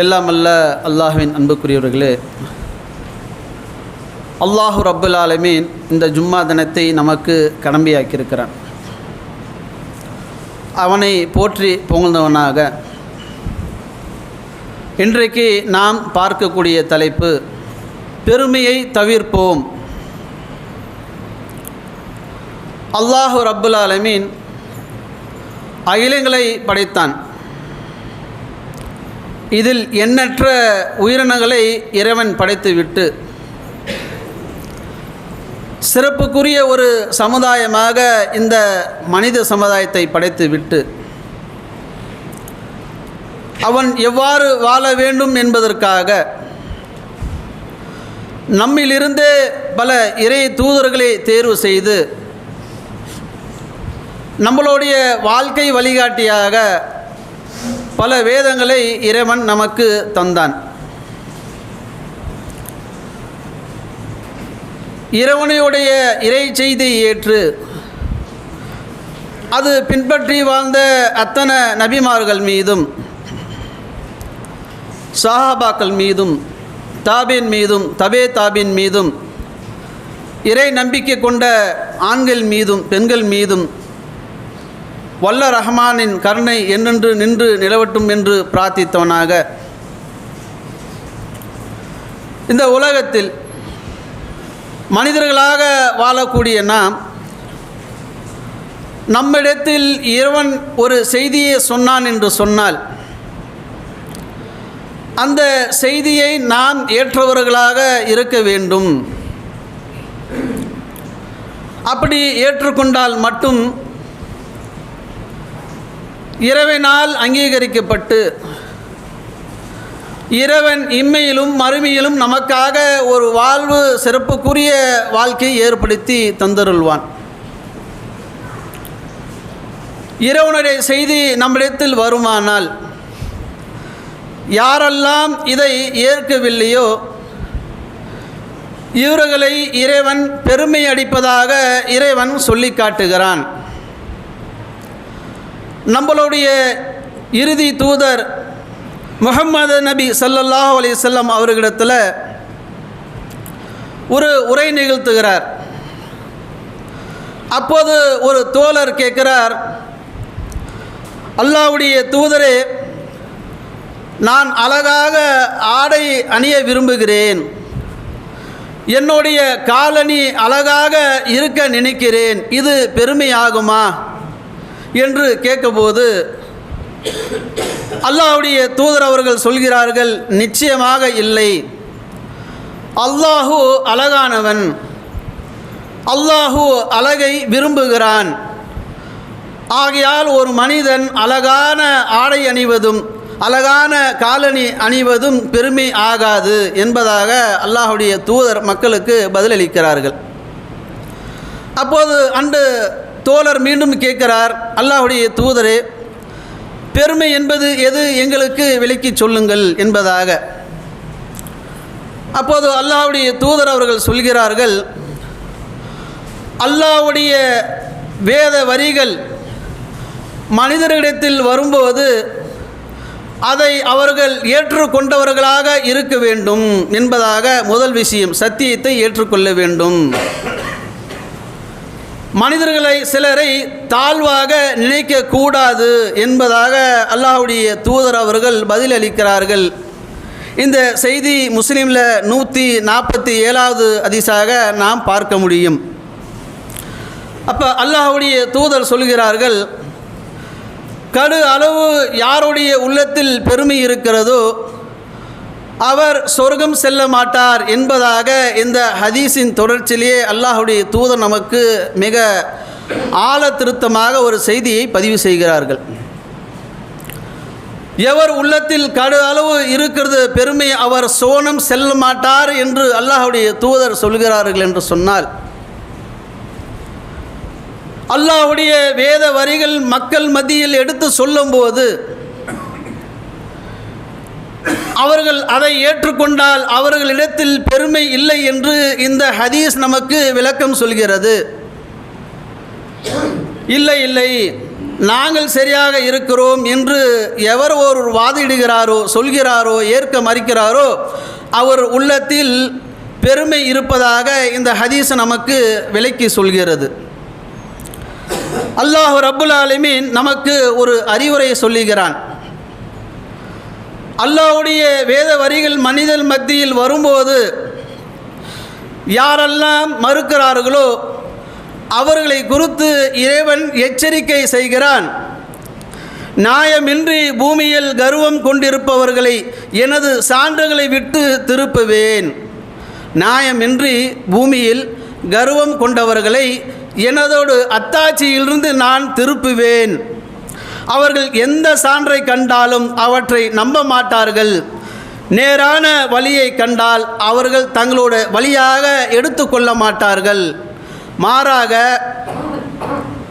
எல்லாம் அல்ல அல்லாஹுவின் அன்புக்குரியவர்களே. அல்லாஹு ரப்புல் ஆலமீன் இந்த ஜும்மா தினத்தை நமக்கு கடம்பியாக்கியிருக்கிறான் அவனை போற்றி புகழ்ந்தவனாக. இன்றைக்கு நாம் பார்க்கக்கூடிய தலைப்பு பெருமையை தவிர்ப்போம். அல்லாஹு ரப்புல் ஆலமீன் அகிலங்களை படைத்தான். இதில் எண்ணற்ற உயிரினங்களை இறைவன் படைத்துவிட்டு சிறப்புக்குரிய ஒரு சமுதாயமாக இந்த மனித சமுதாயத்தை படைத்து விட்டு அவன் எவ்வாறு வாழ வேண்டும் என்பதற்காக நம்மிலிருந்தே பல இறை தூதர்களை தேர்வு செய்து நம்மளுடைய வாழ்க்கை வழிகாட்டியாக பல வேதங்களை இறைவன் நமக்கு தந்தான். இறைவனையுடைய இறை செய்தியை ஏற்று அது பின்பற்றி வாழ்ந்த அத்தனை நபிமார்கள் மீதும் சஹாபாக்கள் மீதும் தாபின் மீதும் தபே தாபின் மீதும் இறை நம்பிக்கை கொண்ட ஆண்கள் மீதும் பெண்கள் மீதும் வல்ல ரஹ்மானின் கருணை என்னென்று நின்று நிலவட்டும் என்று பிரார்த்தித்தவனாக. இந்த உலகத்தில் மனிதர்களாக வாழக்கூடிய நாம் நம்மிடத்தில் இறைவன் ஒரு செய்தியை சொன்னான் என்று சொன்னால் அந்த செய்தியை நாம் ஏற்றவர்களாக இருக்க வேண்டும். அப்படி ஏற்றுக்கொண்டால் மட்டும் இறைவனால் அங்கீகரிக்கப்பட்டு இறைவன் இம்மையிலும் மறுமையிலும் நமக்காக ஒரு வாழ்வு சிறப்புக்குரிய வாழ்க்கையை ஏற்படுத்தி தந்தருள்வான். இறைவனுடைய செய்தி நம்மிடத்தில் வருமானால் யாரெல்லாம் இதை ஏற்கவில்லையோ இவர்களை இறைவன் பெருமை அடிப்பதாக இறைவன் சொல்லி காட்டுகிறான் நம்மளுடைய இறுதி தூதர் முகம்மது நபி சல்லல்லாஹ் அலிசல்லம் அவர்களிடத்தில் ஒரு உரை நிகழ்த்துகிறார். அப்போது ஒரு தோழர் கேட்கிறார் அல்லாவுடைய தூதரே நான் அழகாக ஆடை அணிய விரும்புகிறேன். என்னுடைய காலணி அழகாக இருக்க நினைக்கிறேன். இது பெருமையாகுமா? என்று கேட்கும்போது அல்லாஹுடைய தூதர் அவர்கள் சொல்கிறார்கள் நிச்சயமாக இல்லை. அல்லாஹு அழகானவன். அல்லாஹு அழகை விரும்புகிறான். ஆகையால் ஒரு மனிதன் அழகான ஆடை அணிவதும் அழகான காலணி அணிவதும் பெருமை ஆகாது என்பதாக அல்லாஹுடைய தூதர் மக்களுக்கு பதிலளிக்கிறார்கள். அப்போது அன்று தோழர் மீண்டும் கேட்கிறார் அல்லாஹுடைய தூதரே பெருமை என்பது எது எங்களுக்கு விளக்கி சொல்லுங்கள் என்பதாக. அப்போது அல்லாஹுடைய தூதர் அவர்கள் சொல்கிறார்கள் அல்லாஹுடைய வேத வரிகள் மனிதர்களிடத்தில் வரும்போது அதை அவர்கள் ஏற்றுக்கொண்டவர்களாக இருக்க வேண்டும் என்பதாக முதல் விஷயம் சத்தியத்தை ஏற்றுக்கொள்ள வேண்டும். மனிதர்களை சிலரை தாழ்வாக நினைக்கக்கூடாது என்பதாக அல்லாஹுடைய தூதர் அவர்கள் பதிலளிக்கிறார்கள். இந்த செய்தி முஸ்லீமில் நூற்றி நாற்பத்தி ஏழாவது அதிசாக நாம் பார்க்க முடியும். அப்போ அல்லாஹுடைய தூதர் சொல்கிறார்கள் கடு அளவு யாருடைய உள்ளத்தில் பெருமை இருக்கிறதோ அவர் சொர்க்கம் செல்ல மாட்டார் என்பதாக இந்த ஹதீஸின் தொடர்ச்சியிலேயே அல்லாஹுடைய தூதர் நமக்கு மிக ஆழ திருத்தமாக ஒரு செய்தியை பதிவு செய்கிறார்கள். எவர் உள்ளத்தில் கடு அளவு இருக்கிறது பெருமை அவர் சோனம் செல்ல மாட்டார் என்று அல்லாஹுடைய தூதர் சொல்கிறார்கள் என்று சொன்னால் அல்லாஹுடைய வேத வரிகள் மக்கள் மத்தியில் எடுத்து சொல்லும்போது அவர்கள் அதை ஏற்றுக்கொண்டால் அவர்களிடத்தில் பெருமை இல்லை என்று இந்த ஹதீஸ் நமக்கு விளக்கம் சொல்கிறது. இல்லை இல்லை நாங்கள் சரியாக இருக்கிறோம் என்று எவர் ஒரு வாதிடுகிறாரோ சொல்கிறாரோ ஏற்க மறுக்கிறாரோ அவர் உள்ளத்தில் பெருமை இருப்பதாக இந்த ஹதீஸ் நமக்கு விலக்கி சொல்கிறது. அல்லாஹ் ரபுல் ஆலமீன் நமக்கு ஒரு அறிவுரை சொல்லுகிறான். அல்லாவுடைய வேத வரிகள் மனிதன் மத்தியில் வரும்போது யாரெல்லாம் மறுக்கிறார்களோ அவர்களை குறித்து இறைவன் எச்சரிக்கை செய்கிறான். நியாயமின்றி பூமியில் கர்வம் கொண்டிருப்பவர்களை எனது சான்றுகளை விட்டு திருப்புவேன். நியாயமின்றி பூமியில் கர்வம் கொண்டவர்களை எனதோடு அத்தாட்சியிலிருந்து நான் திருப்புவேன். அவர்கள் எந்த சான்றை கண்டாலும் அவற்றை நம்ப மாட்டார்கள். நேரான வழியை கண்டால் அவர்கள் தங்களோட வழியாக எடுத்துக்கொள்ள மாட்டார்கள். மாறாக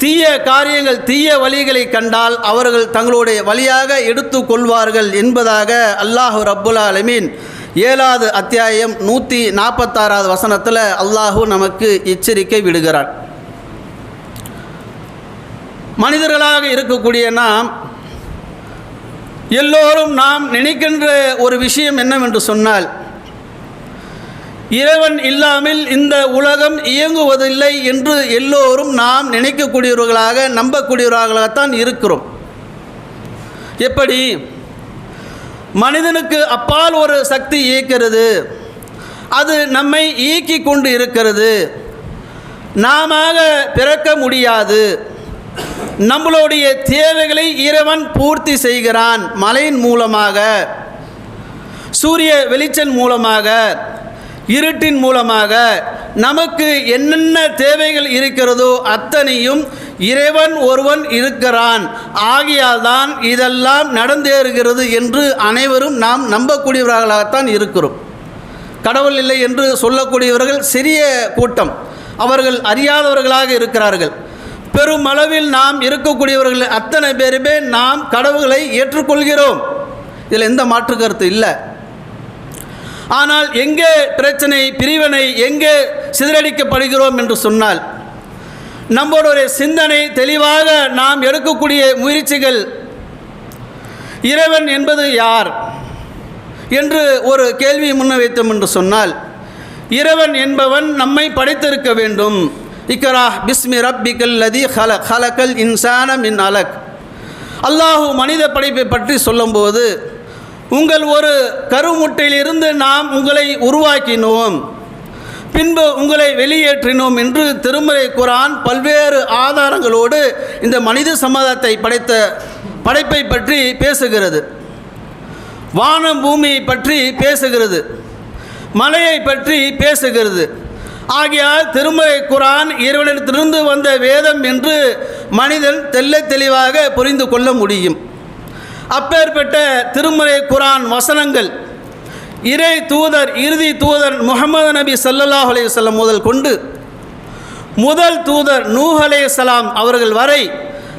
தீய காரியங்கள் தீய வழிகளை கண்டால் அவர்கள் தங்களுடைய வழியாக எடுத்து கொள்வார்கள் என்பதாக அல்லாஹு ரப்புல் அலமீன் ஏழாவது அத்தியாயம் நூற்றி நாற்பத்தாறாவது வசனத்தில் அல்லாஹு நமக்கு எச்சரிக்கை விடுகிறான். மனிதர்களாக இருக்கக்கூடிய நாம் எல்லோரும் நாம் நினைக்கின்ற ஒரு விஷயம் என்னவென்று சொன்னால் இறைவன் இல்லாமல் இந்த உலகம் இயங்குவதில்லை என்று எல்லோரும் நாம் நினைக்கக்கூடியவர்களாக நம்பக்கூடியவர்களாகத்தான் இருக்கிறோம். எப்படி? மனிதனுக்கு அப்பால் ஒரு சக்தி இயக்கிறது அது நம்மை இயக்கி கொண்டு இருக்கிறது. நாம பிறக்க முடியாது. நம்மளுடைய தேவைகளை இறைவன் பூர்த்தி செய்கிறான் மலையின் மூலமாக சூரிய வெளிச்சன் மூலமாக இருட்டின் மூலமாக. நமக்கு என்னென்ன தேவைகள் இருக்கிறதோ அத்தனையும் இறைவன் ஒருவன் இருக்கிறான். ஆகியால்தான் இதெல்லாம் நடந்தேறுகிறது என்று அனைவரும் நாம் நம்பக்கூடியவர்களாகத்தான் இருக்கிறோம். கடவுள் இல்லை என்று சொல்லக்கூடியவர்கள் சிறிய கூட்டம். அவர்கள் அறியாதவர்களாக இருக்கிறார்கள். பெருமளவில் நாம் இருக்கக்கூடியவர்கள் அத்தனை பேருமே நாம் கடவுளை ஏற்றுக்கொள்கிறோம். இதில் எந்த மாற்று கருத்து இல்லை. ஆனால் எங்கே பிரச்சனை பிரிவினை எங்கே சிதறடிக்கப்படுகிறோம் என்று சொன்னால் நம்மளுடைய சிந்தனை தெளிவாக நாம் எடுக்கக்கூடிய முயற்சிகள் இறைவன் என்பது யார் என்று ஒரு கேள்வி முன்வைத்தோம் என்று சொன்னால் இறைவன் என்பவன் நம்மை படைத்திருக்க வேண்டும். இக்கரா பிஸ்மி ரப்பிகல் லதி ஹல ஹலக்கல் இன்சான மின் அலக். அல்லாஹு மனித படைப்பை பற்றி சொல்லும்போது உங்கள் ஒரு கருமுட்டையிலிருந்து நாம் உங்களை உருவாக்கினோம் பின்பு உங்களை வெளியேற்றினோம் என்று திருமறை குரான் பல்வேறு ஆதாரங்களோடு இந்த மனித சமாதத்தை படைத்த படைப்பை பற்றி பேசுகிறது. வானம் பூமியை பற்றி பேசுகிறது. மலையை பற்றி பேசுகிறது. ஆகையால் திருமறை குரான் இறைவனிடத்திலிருந்து வந்த வேதம் என்று மனிதன் தெல்ல தெளிவாக புரிந்து கொள்ள முடியும். அப்பேற்பட்ட திருமறை குரான் வசனங்கள் இறை தூதர் இறுதி தூதர் முகமது நபி சல்லல்லாஹ் அலைஹி முதல் கொண்டு முதல் தூதர் நூஹ் அலையலாம் அவர்கள் வரை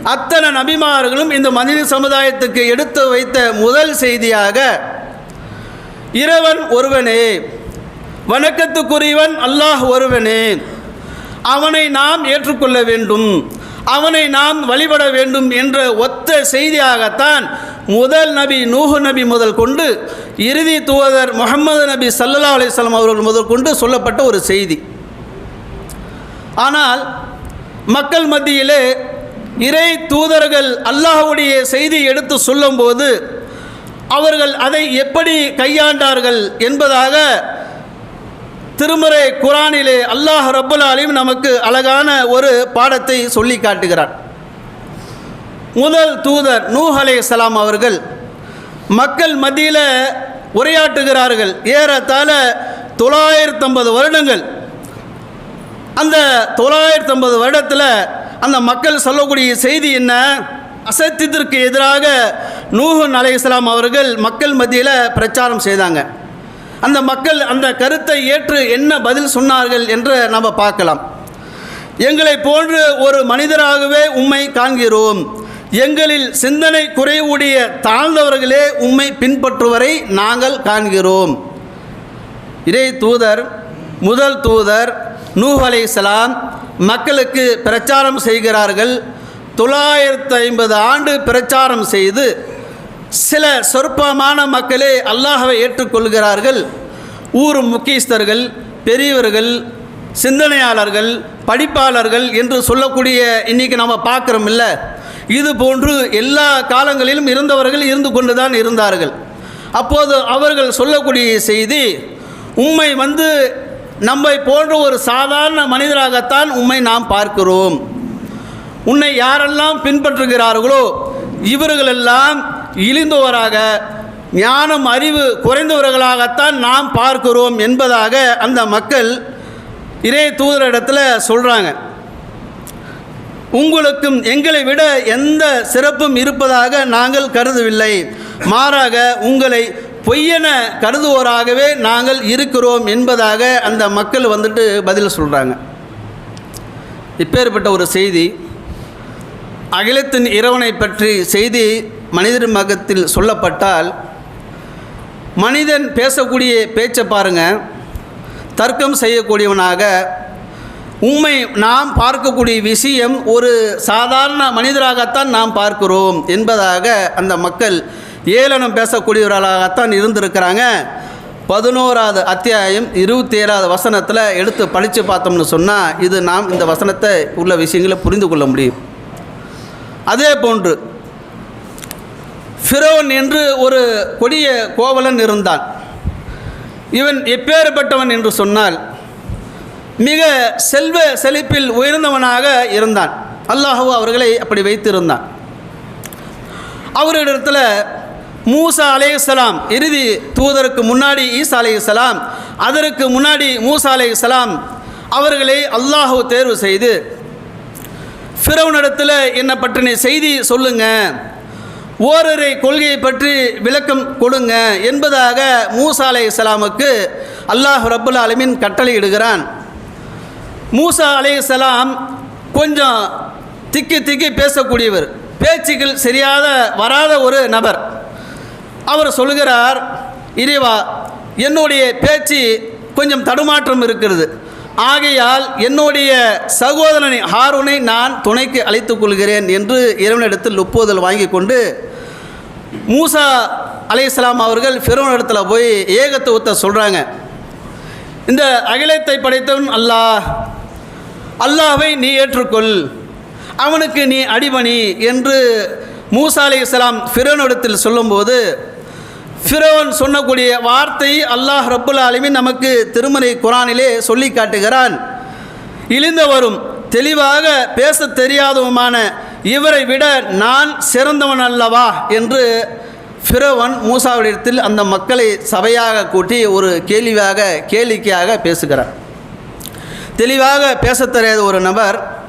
அத்தனை நபிமார்களும் இந்த மனித சமுதாயத்துக்கு எடுத்து வைத்த முதல் செய்தியாக இறைவன் ஒருவனே வணக்கத்துக்குரியவன் அல்லாஹ் ஒருவனே. அவனை நாம் ஏற்றுக்கொள்ள வேண்டும். அவனை நாம் வழிபட வேண்டும் என்ற ஒத்த செய்தியாகத்தான் முதல் நபி நூஹு நபி முதல் கொண்டு இறுதி தூதர் முகமது நபி சல்லல்லா அலிஸ்லாம் அவர்கள் முதல் கொண்டு சொல்லப்பட்ட ஒரு செய்தி. ஆனால் மக்கள் மத்தியிலே இறை தூதர்கள் அல்லாஹுடைய செய்தி எடுத்து சொல்லும்போது அவர்கள் அதை எப்படி கையாண்டார்கள் என்பதாக திருமறை குரானிலே அல்லாஹ் ரப்புல் ஆலீம் நமக்கு அழகான ஒரு பாடத்தை சொல்லி காட்டுகிறார். முதல் தூதர் நூஹ் சலாம் அவர்கள் மக்கள் மத்தியில் உரையாற்றுகிறார்கள். ஏறத்தாழ தொள்ளாயிரத்தம்பது வருடங்கள். அந்த தொள்ளாயிரத்தம்பது வருடத்தில் அந்த மக்கள் சொல்லக்கூடிய செய்தி என்ன? அசத்தியத்திற்கு எதிராக நூஹன் அலைஹிஸ்ஸலாம் அவர்கள் மக்கள் மத்தியில் பிரச்சாரம் செய்தாங்க. அந்த மக்கள் அந்த கருத்தை ஏற்று என்ன பதில் சொன்னார்கள் என்று நாம் பார்க்கலாம். எங்களை போன்று ஒரு மனிதராகவே உம்மை காண்கிறோம். எங்களில் சிந்தனை குறைவுடைய தாழ்ந்தவர்களே உம்மை பின்பற்றுவரை நாங்கள் காண்கிறோம். இதே தூதர் முதல் தூதர் நூஹ் அலைஹிஸ்ஸலாம் மக்களுக்கு பிரச்சாரம் செய்கிறார்கள். தொள்ளாயிரத்து ஐம்பது ஆண்டு பிரச்சாரம் செய்து சில சொற்பமான மக்களே அல்லாஹவை ஏற்றுக்கொள்கிறார்கள். ஊர் முக்கியஸ்தர்கள் பெரியவர்கள் சிந்தனையாளர்கள் படிப்பாளர்கள் என்று சொல்லக்கூடிய இன்றைக்கி நம்ம பார்க்குறோம் இல்லை இது போன்று எல்லா காலங்களிலும் இருந்தவர்கள் இருந்து கொண்டு தான் இருந்தார்கள். அப்போது அவர்கள் சொல்லக்கூடிய செய்தி உம்மை வந்து நம்மை போன்ற ஒரு சாதாரண மனிதராகத்தான் உம்மை நாம் பார்க்கிறோம். உன்னை யாரெல்லாம் பின்பற்றுகிறார்களோ இவர்களெல்லாம் இழிந்தவராக ஞானம் அறிவு குறைந்தவர்களாகத்தான் நாம் பார்க்கிறோம் என்பதாக அந்த மக்கள் இறை தூதரிடத்தில் சொல்கிறாங்க உங்களுக்கும் எங்களை விட எந்த சிறப்பும் இருப்பதாக நாங்கள் கருதவில்லை. மாறாக உங்களை பொய்யென கருதுவோராகவே நாங்கள் இருக்கிறோம் என்பதாக அந்த மக்கள் வந்துட்டு பதில் சொல்கிறாங்க இப்பேற்பட்ட ஒரு செய்தி அகிலத்தின் இறைவனை பற்றி செய்தி மனிதர் மகத்தில் சொல்லப்பட்டால் மனிதன் பேசக்கூடிய பேச்சை பாருங்கள் தர்க்கம் செய்யக்கூடியவனாக உண்மை நாம் பார்க்கக்கூடிய விஷயம் ஒரு சாதாரண மனிதராகத்தான் நாம் பார்க்கிறோம் என்பதாக அந்த மக்கள் ஏளனம் பேசக்கூடியவர்களாகத்தான் இருந்திருக்கிறாங்க. பதினோராவது அத்தியாயம் இருபத்தி ஏழாவது வசனத்தில் எடுத்து படித்து பார்த்தோம்னு சொன்னால் இது நாம் இந்த வசனத்தை உள்ள விஷயங்களை புரிந்து கொள்ள முடியும். அதே போன்று ஃபிரோன் என்று ஒரு கொடிய கோவலன் இருந்தான். இவன் எப்பேற்பட்டவன் என்று சொன்னால் மிக செல்வ செழிப்பில் உயர்ந்தவனாக இருந்தான். அல்லாஹு அவர்களை அப்படி வைத்திருந்தான். அவரிடத்தில் மூசா அலையுசலாம் இறுதி தூதருக்கு முன்னாடி ஈசா அலையுசலாம் அதற்கு முன்னாடி மூசா அலையுசலாம் அவர்களை அல்லாஹு தேர்வு செய்து ஃபிரவுனிடத்தில் என்னை பற்றின செய்தி சொல்லுங்கள் ஓரரை கொள்கையை பற்றி விளக்கம் கொடுங்க என்பதாக மூசா அலை இஸ்லாமுக்கு அல்லாஹ் ரப்புல் ஆலமின் கட்டளையிடுகிறான். மூசா அலை இஸ்லாம் கொஞ்சம் திக்கி திக்கி பேசக்கூடியவர். பேச்சுக்கள் சரியாத வராத ஒரு நபர். அவர் சொல்கிறார் இறைவா என்னுடைய பேச்சு கொஞ்சம் தடுமாற்றம் இருக்கிறது. ஆகையால் என்னுடைய சகோதரனை ஹாரூனை நான் துணைக்கு அழைத்துக் கொள்கிறேன் என்று இறைவனிடத்தில் ஒப்புதல் வாங்கி கொண்டு மூசா அலையாம் அவர்கள் இடத்துல போய் ஏகத்துவத்தை சொல்கிறாங்க இந்த அகிலத்தை படைத்தவன் அல்லாஹ். அல்லாஹை நீ ஏற்றுக்கொள். அவனுக்கு நீ அடிமணி என்று மூசா அலி இஸ்லாம் ஃபிரோனிடத்தில் சொல்லும்போது ஃபிரோன் சொன்னக்கூடிய வார்த்தை அல்லாஹ் ரப்புல் ஆலமின் நமக்கு திருமலை குரானிலே சொல்லி காட்டுகிறான். இழிந்தவரும் தெளிவாக பேச தெரியாதவுமான இவரை விட நான் சிறந்தவன் அல்லவா என்று பிறவன் மூசாவிடத்தில் அந்த மக்களை சபையாக கூட்டி ஒரு கேள்வியாக கேளிக்கையாக பேசுகிறார். தெளிவாக பேசத் தெரியாத ஒரு நபர்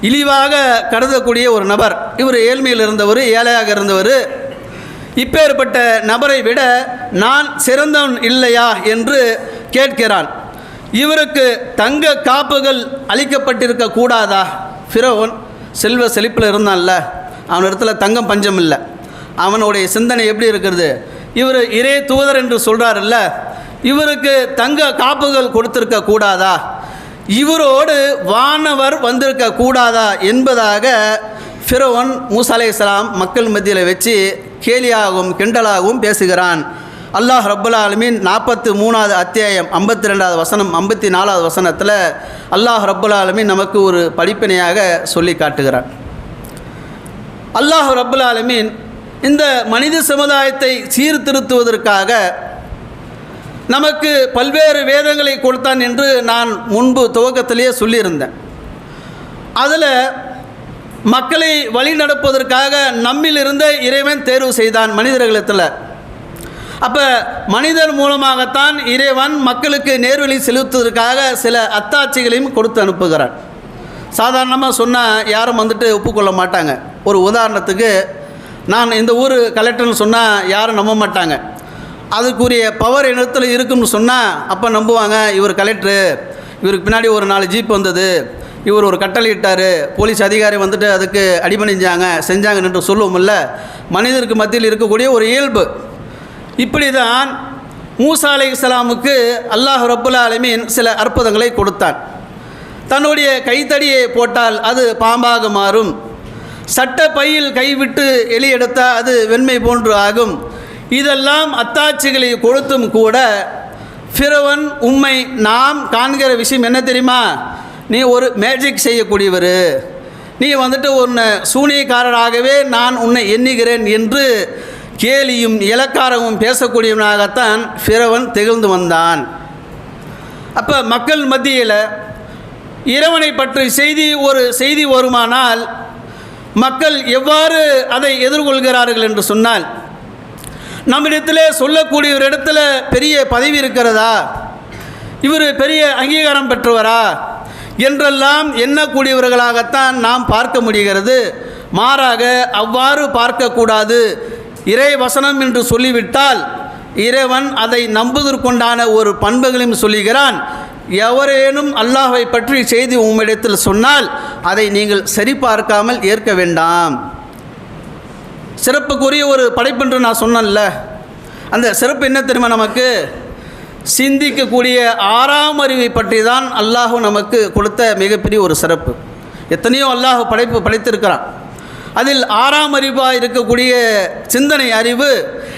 இழிவாக கருதக்கூடிய ஒரு நபர். இவர் ஏழ்மையில் இருந்தவர் ஏழையாக இருந்தவர். இப்பேற்பட்ட நபரை விட நான் சிறந்தவன் இல்லையா என்று கேட்கிறான். இவருக்கு தங்க காப்புகள் அளிக்கப்பட்டிருக்க கூடாதா ஃபிரோன் செல்வ செழிப்பில் இருந்தான்ல. அவனிடத்துல தங்கம் பஞ்சம் இல்லை. அவனுடைய சிந்தனை எப்படி இருக்கிறது? இவர் இறை தூதர் என்று சொல்கிறாருல்ல இவருக்கு தங்க காப்புகள் கொடுத்துருக்க கூடாதா? இவரோடு வானவர் வந்திருக்க கூடாதா என்பதாக ஃபிரோன் மூசா அலை இஸ்லாம் மக்கள் மத்தியில் வச்சு கேலியாகவும் கிண்டலாகவும் பேசுகிறான். அல்லாஹ் ரப்புல்லா ஆலமீன் நாற்பத்தி மூணாவது அத்தியாயம் ஐம்பத்தி ரெண்டாவது வசனம் ஐம்பத்தி நாலாவது வசனத்தில் அல்லாஹ் ரப்புல்லா ஆலமீன் நமக்கு ஒரு படிப்பினையாக சொல்லி காட்டுகிறான் அல்லாஹ் ரப்புல் ஆலமீன் இந்த மனித சமுதாயத்தை சீர்திருத்துவதற்காக நமக்கு பல்வேறு வேதங்களை கொடுத்தான் என்று நான் முன்பு துவக்கத்திலேயே சொல்லியிருந்தேன். அதில் மக்களை வழி நடப்பதற்காக நம்மில் இறைவன் தேர்வு செய்தான் மனிதர்களிடத்தில். அப்போ மனிதர் மூலமாகத்தான் இறைவன் மக்களுக்கு நேர்வழி செலுத்துவதற்காக சில அத்தாட்சிகளையும் கொடுத்து அனுப்புகிறான் சாதாரணமாக சொன்னால் யாரும் வந்துட்டு ஒப்புக்கொள்ள மாட்டாங்க. ஒரு உதாரணத்துக்கு நான் இந்த ஊர் கலெக்டர்னு சொன்னால் யாரும் நம்ப மாட்டாங்க. அதுக்குரிய பவர் இடத்துல இருக்குன்னு சொன்னால் அப்போ நம்புவாங்க இவர் கலெக்டரு இவருக்கு பின்னாடி ஒரு நாலு ஜீப் வந்தது இவர் ஒரு கட்டளை இட்டார் போலீஸ் அதிகாரி வந்துட்டு அதுக்கு அடிபணிஞ்சாங்க செஞ்சாங்கன்னு என்று சொல்லுவோம்ல மனிதருக்கு மத்தியில் இருக்கக்கூடிய ஒரு இயல்பு. இப்படி தான் மூசா அலை இஸ்லாமுக்கு அல்லாஹ் ரப்புல் ஆலமீன் சில அற்புதங்களை கொடுத்தான். தன்னுடைய கைத்தடியை போட்டால் அது பாம்பாக மாறும். சட்ட பையில் கைவிட்டு எலியெடுத்தால் அது வெண்மை போன்று ஆகும். இதெல்லாம் அத்தாட்சிகளை கொடுத்தும் கூட ஃபிரவன் உண்மை நாம் காண்கிற விஷயம் என்ன தெரியுமா? நீ ஒரு மேஜிக் செய்யக்கூடியவர். நீ வந்துட்டு உன்னை சூனியக்காரராகவே நான் உன்னை எண்ணுகிறேன் என்று கேலியும் இலக்காரமும் பேசக்கூடியவனாகத்தான் பிறவன் திகழ்ந்து வந்தான். அப்போ மக்கள் மத்தியில் இறைவனை பற்றி செய்தி ஒரு செய்தி வருமானால் மக்கள் எவ்வாறு அதை எதிர்கொள்கிறார்கள் என்று சொன்னால் நம்மிடத்தில் சொல்லக்கூடிய ஒரு இடத்துல பெரிய பதவி இருக்கிறதா? இவர் பெரிய அங்கீகாரம் பெற்றவரா? என்றெல்லாம் எண்ணக்கூடியவர்களாகத்தான் நாம் பார்க்க முடிகிறது. மாறாக அவ்வாறு பார்க்கக்கூடாது. இறை வசனம் என்று சொல்லிவிட்டால் இறைவன் அதை நம்புவதற்குண்டான ஒரு பண்புகளையும் சொல்லுகிறான். எவரேனும் அல்லாஹை பற்றி செய்தி உம்மிடத்தில் சொன்னால் அதை நீங்கள் சரிபார்க்காமல் ஏற்க வேண்டாம். சிறப்புக்குரிய ஒரு படைப்பென்று நான் சொன்னேன்ல. அந்த சிறப்பு என்ன தெரியுமா நமக்கு? சிந்திக்கக்கூடிய ஆறாம் அறிவை பற்றி தான் அல்லாஹு நமக்கு கொடுத்த மிகப்பெரிய ஒரு சிறப்பு. எத்தனையோ அல்லாஹ் படைப்பு படைத்திருக்கிறான். அதில் ஆறாம் அறிவாக இருக்கக்கூடிய சிந்தனை அறிவு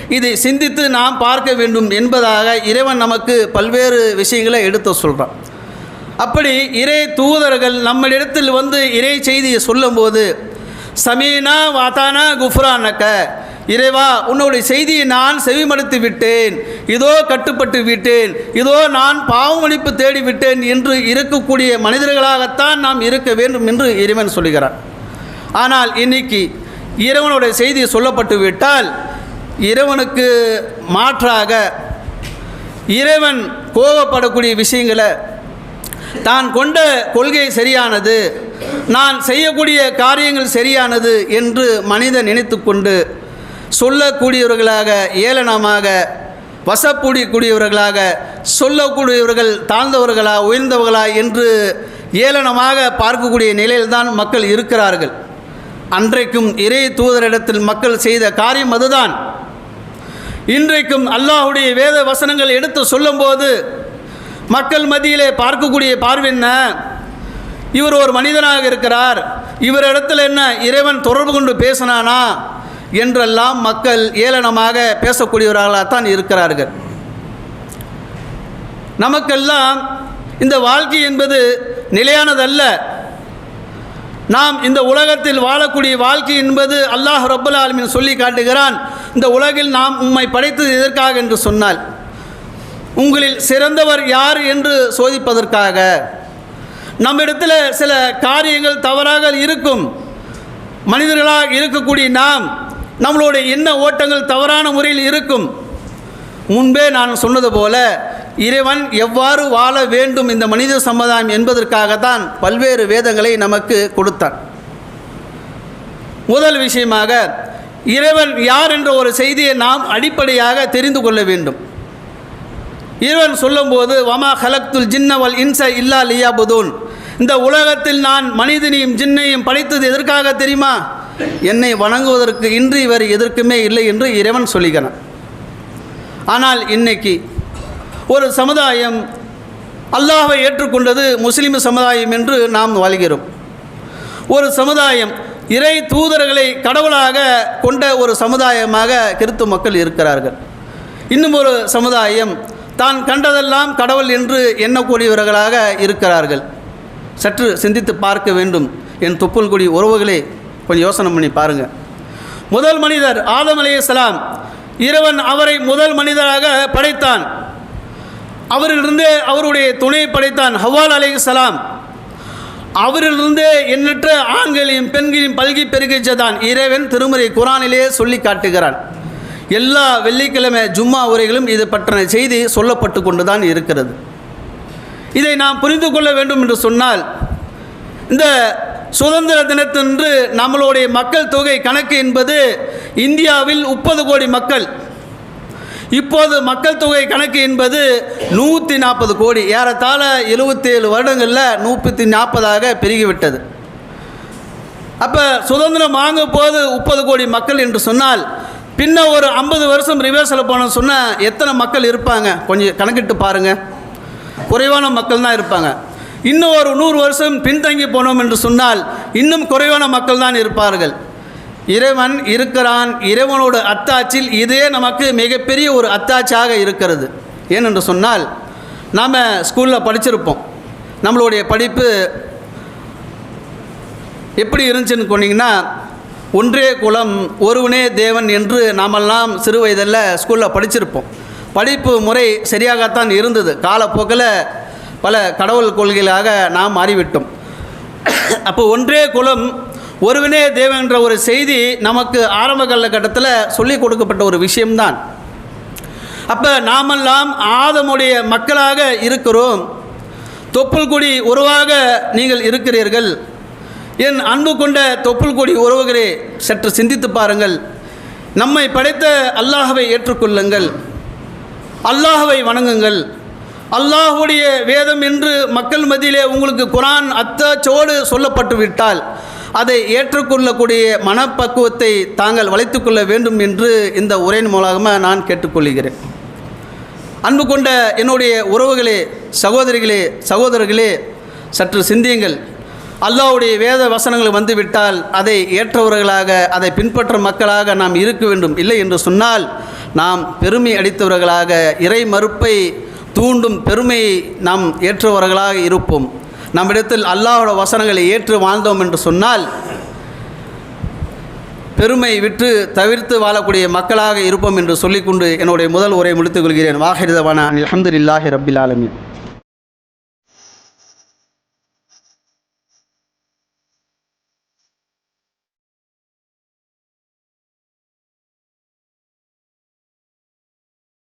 இதை சிந்தித்து நாம் பார்க்க வேண்டும் என்பதாக இறைவன் நமக்கு பல்வேறு விஷயங்களை எடுத்து சொல்கிறான் அப்படி இறை தூதர்கள் நம்மளிடத்தில் வந்து இறை செய்தியை சொல்லும்போது சமீனா வாத்தானா குஃப்ரானக்க இறைவா உன்னுடைய செய்தியை நான் செவிமடுத்து விட்டேன் இதோ கட்டுப்பட்டு விட்டேன் இதோ நான் பாவமளிப்பு தேடி விட்டேன் என்று இருக்கக்கூடிய மனிதர்களாகத்தான் நாம் இருக்க வேண்டும் என்று இறைவன் சொல்லுகிறான். ஆனால் இன்னைக்கு இறைவனுடைய செய்தி சொல்லப்பட்டு விட்டால் இறைவனுக்கு மாற்றாக இறைவன் கோபப்படக்கூடிய விஷயங்களை தான் கொண்ட கொள்கை சரியானது நான் செய்யக்கூடிய காரியங்கள் சரியானது என்று மனிதன் நினைத்து கொண்டு சொல்லக்கூடியவர்களாக ஏளனமாக வசப்பூடிக்கூடியவர்களாக சொல்லக்கூடியவர்கள் தாழ்ந்தவர்களா உயர்ந்தவர்களா என்று ஏளனமாக பார்க்கக்கூடிய நிலையில்தான் மக்கள் இருக்கிறார்கள். அன்றைக்கும் இறை தூதரிடத்தில் மக்கள் செய்த காரியம் அதுதான். இன்றைக்கும் அல்லாஹுடைய வேத வசனங்கள் எடுத்து சொல்லும்போது மக்கள் மத்தியிலே பார்க்கக்கூடிய பார்வை என்ன? இவர் ஒரு மனிதனாக இருக்கிறார். இவரிடத்தில் என்ன? இறைவன் தொடர்பு கொண்டு பேசினானா? என்றெல்லாம் மக்கள் ஏளனமாக பேசக்கூடியவர்களாகத்தான் இருக்கிறார்கள். நமக்கெல்லாம் இந்த வாழ்க்கை என்பது நிலையானதல்ல. நாம் இந்த உலகத்தில் வாழக்கூடிய வாழ்க்கை என்பது அல்லாஹ் ரப்பல் ஆலமின் சொல்லி காட்டுகிறான். இந்த உலகில் நாம் உம்மை படைத்தது எதற்காக என்று சொன்னால் உங்களில் சிறந்தவர் யார் என்று சோதிப்பதற்காக. நம்மிடத்தில் சில காரியங்கள் தவறாக இருக்கும். மனிதர்களாக இருக்கக்கூடிய நாம் நம்மளுடைய எண்ண ஓட்டங்கள் தவறான முறையில் இருக்கும். முன்பே நான் சொன்னது போல இறைவன் எவ்வாறு வாழ வேண்டும் இந்த மனித சமுதாயம் என்பதற்காகத்தான் பல்வேறு வேதங்களை நமக்கு கொடுத்தான். முதல் விஷயமாக இறைவன் யார் என்ற ஒரு செய்தியை நாம் அடிப்படையாக தெரிந்து கொள்ள வேண்டும். இறைவன் சொல்லும்போது வமா ஹலக்துல் ஜின்னவல் இன்ச இல்லா லியாபுதூன். இந்த உலகத்தில் நான் மனிதனையும் ஜின்னையும் படைத்தது எதற்காக தெரியுமா? என்னை வணங்குவதற்கு இன்றி வேறு எதற்குமே இல்லை என்று இறைவன் சொல்லுகிறான். ஆனால் இன்னைக்கு ஒரு சமுதாயம் அல்லாஹை ஏற்றுக்கொண்டது முஸ்லீம் சமுதாயம் என்று நாம் வாழ்கிறோம். ஒரு சமுதாயம் இறை தூதர்களை கடவுளாக கொண்ட ஒரு சமுதாயமாக கிறித்து மக்கள் இருக்கிறார்கள். இன்னும் ஒரு சமுதாயம் தான் கண்டதெல்லாம் கடவுள் என்று எண்ணக்கூடியவர்களாக இருக்கிறார்கள். சற்று சிந்தித்து பார்க்க வேண்டும். என் தொப்புள்குடி உறவுகளே கொஞ்சம் யோசனை பண்ணி பாருங்கள் முதல் மனிதர் ஆதம் அலைஹிஸ்ஸலாம் இறைவன் அவரை முதல் மனிதராக படைத்தான். அவரிலிருந்து அவருடைய துணை படைத்தான் ஹவால் சலாம் அவரிலிருந்தே எண்ணற்ற ஆண்களையும் பெண்களையும் பல்கி பெருகிச்சதான் இறைவன் திருமுறை குரானிலே சொல்லி காட்டுகிறான். எல்லா வெள்ளிக்கிழமை ஜும்மா உரைகளும் இது பற்றின செய்தி சொல்லப்பட்டு கொண்டு தான் இருக்கிறது. இதை நாம் புரிந்து கொள்ள வேண்டும் என்று சொன்னால் இந்த சுதந்திர தினத்தன்று நம்மளுடைய மக்கள் தொகை கணக்கு என்பது இந்தியாவில் முப்பது கோடி மக்கள் இப்போது மக்கள் தொகை கணக்கு என்பது நூற்றி நாற்பது கோடி. ஏறத்தாழ எழுபத்தேழு வருடங்களில் நூற்றி நாற்பதாக பெருகிவிட்டது. அப்போ சுதந்திரம் வாங்கும் போது முப்பது கோடி மக்கள் என்று சொன்னால் பின்ன ஒரு ஐம்பது வருஷம் ரிவர்ஸில் போனோம்னு சொன்னால் எத்தனை மக்கள் இருப்பாங்க? கொஞ்சம் கணக்கிட்டு பாருங்கள் குறைவான மக்கள் தான் இருப்பாங்க. இன்னும் ஒரு நூறு வருஷம் பின்தங்கி போனோம் என்று சொன்னால் இன்னும் குறைவான மக்கள் தான் இருப்பார்கள். இறைவன் இருக்கிறான். இறைவனோட அத்தாச்சில் இதே நமக்கு மிகப்பெரிய ஒரு அத்தாச்சாக இருக்கிறது. ஏனென்று சொன்னால் நாம் ஸ்கூலில் படிச்சிருப்போம். நம்மளுடைய படிப்பு எப்படி இருந்துச்சுன்னு சொன்னீங்கன்னா ஒன்றே குலம் ஒருவனே தேவன் என்று நாமெல்லாம் சிறு வயதில் ஸ்கூலில் படிச்சிருப்போம். படிப்பு முறை சரியாகத்தான் இருந்தது. காலப்போக்கில் பல கடவுள் கொள்கைகளாக நாம் மாறிவிட்டோம். அப்போ ஒன்றே குலம் ஒருவனே தேவன் என்ற ஒரு செய்தி நமக்கு ஆரம்ப காலகட்டத்தில் சொல்லிக் கொடுக்கப்பட்ட ஒரு விஷயம்தான். அப்போ நாமெல்லாம் ஆதமுடைய மக்களாக இருக்கிறோம். தொப்புள் கொடி உருவாக நீங்கள் இருக்கிறீர்கள். என் அன்பு கொண்ட தொப்புள் கொடி உறவுகளே சற்று சிந்தித்து பாருங்கள். நம்மை படைத்த அல்லாஹவை ஏற்றுக்கொள்ளுங்கள். அல்லாஹவை வணங்குங்கள். அல்லாஹுடைய வேதம் என்று மக்கள் மத்தியிலே உங்களுக்கு குரான் அத்தச்சோடு சொல்லப்பட்டு விட்டால் அதை ஏற்றுக்கொள்ளக்கூடிய மனப்பக்குவத்தை தாங்கள் வளைத்துக்கொள்ள வேண்டும் என்று இந்த உரையின் மூலமாக நான் கேட்டுக்கொள்கிறேன். அன்பு கொண்ட என்னுடைய உறவுகளே சகோதரிகளே சகோதரர்களே சற்று சிந்தியுங்கள். அல்லாவுடைய வேத வசனங்கள் வந்துவிட்டால் அதை ஏற்றவர்களாக அதை பின்பற்றும் மக்களாக நாம் இருக்க வேண்டும். இல்லை என்று சொன்னால் நாம் பெருமை அடித்தவர்களாக இறை மறுப்பை தூண்டும் பெருமையை நாம் ஏற்றவர்களாக இருப்போம். நம்மிடத்தில் அல்லாவோட வசனங்களை ஏற்று வாழ்ந்தோம் என்று சொன்னால் பெருமை விட்டு தவிர்த்து வாழக்கூடிய மக்களாக இருப்போம் என்று சொல்லிக்கொண்டு என்னுடைய முதல் உரை முடித்துக் கொள்கிறேன். வாஹிரிதவான அலமதுல்லாஹி ரபில் ஆலமின்.